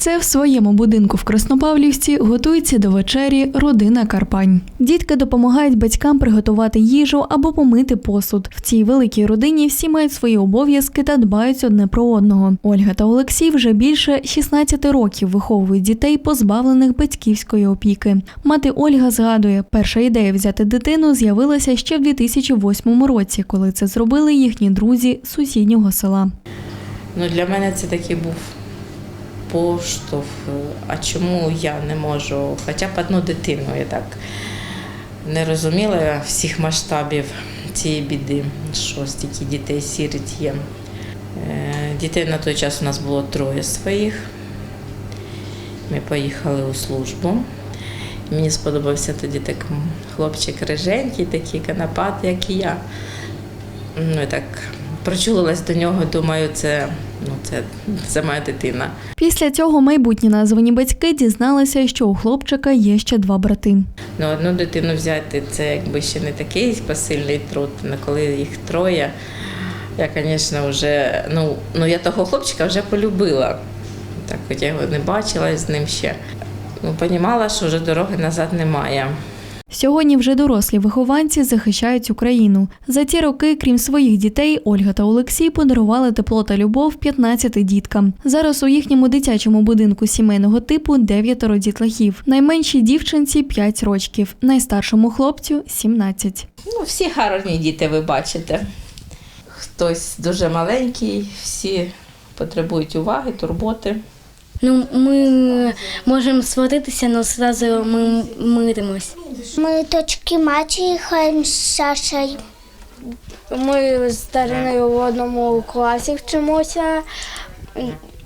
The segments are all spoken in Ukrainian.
Це в своєму будинку в Краснопавлівці готується до вечері родина Карпань. Дітки допомагають батькам приготувати їжу або помити посуд. В цій великій родині всі мають свої обов'язки та дбають одне про одного. Ольга та Олексій вже більше 16 років виховують дітей, позбавлених батьківської опіки. Мати Ольга згадує, перша ідея взяти дитину з'явилася ще в 2008 році, коли це зробили їхні друзі з сусіднього села. Ну, для мене це такий був поштовх. А чому я не можу хоча б одну дитину? Я так не розуміла всіх масштабів цієї біди, що стільки дітей сірить є. Е, Дітей на той час у нас було троє своїх. Ми поїхали у службу. Мені сподобався тоді так хлопчик риженький, такий канапат, як і я. Ну так прочулилась до нього, думаю, це, ну, це, це моя дитина. Після цього майбутні названі батьки дізналися, що у хлопчика є ще два брати. Ну, одну дитину взяти це якби ще не такий посильний труд. але коли їх троє, я, звісно, вже ну, ну я того хлопчика вже полюбила. Так, хоч я його не бачила з ним ще. Ну, понімала, що вже дороги назад немає. Сьогодні вже дорослі вихованці захищають Україну. За ці роки, крім своїх дітей, Ольга та Олексій подарували тепло та любов 15 діткам. Зараз у їхньому дитячому будинку сімейного типу дев'ятеро дітлахів. Найменшій дівчинці 5 років, найстаршому хлопцю 17. Ну, всі гарні діти, ви бачите. Хтось дуже маленький, всі потребують уваги, турботи. Ну, ми можемо сваритися, але одразу ми миримось. Ми точки матчі граємо з Сашею. Ми з Дариною в одному класі вчимося.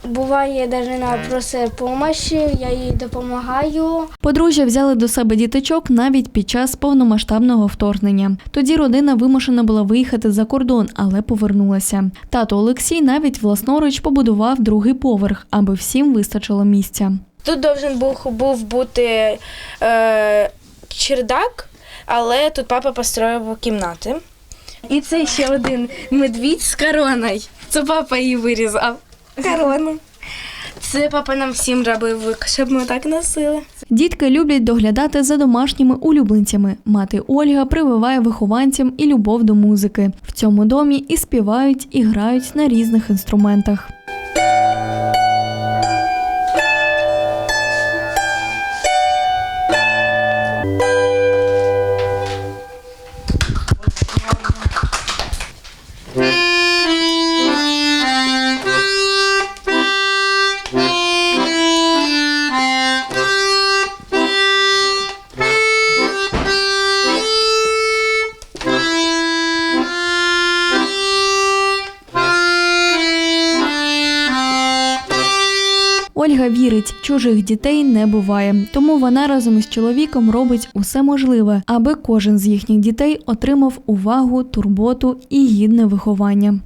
Буває, Дарина просить допомоги, я їй допомагаю. Подружжя взяли до себе діточок навіть під час повномасштабного вторгнення. Тоді родина вимушена була виїхати за кордон, але повернулася. Тато Олексій навіть власноруч побудував другий поверх, аби всім вистачило місця. Тут должен був, був бути е, чердак, але тут папа построїв кімнати. І це ще один медвідь з короною. Це папа її вирізав. Корону. Це папа нам всім робив, щоб ми так носили. Дітки люблять доглядати за домашніми улюбленцями. Мати Ольга прививає вихованцям і любов до музики. В цьому домі і співають, і грають на різних інструментах. Ольга вірить, чужих дітей не буває, тому вона разом із чоловіком робить усе можливе, аби кожен з їхніх дітей отримав увагу, турботу і гідне виховання.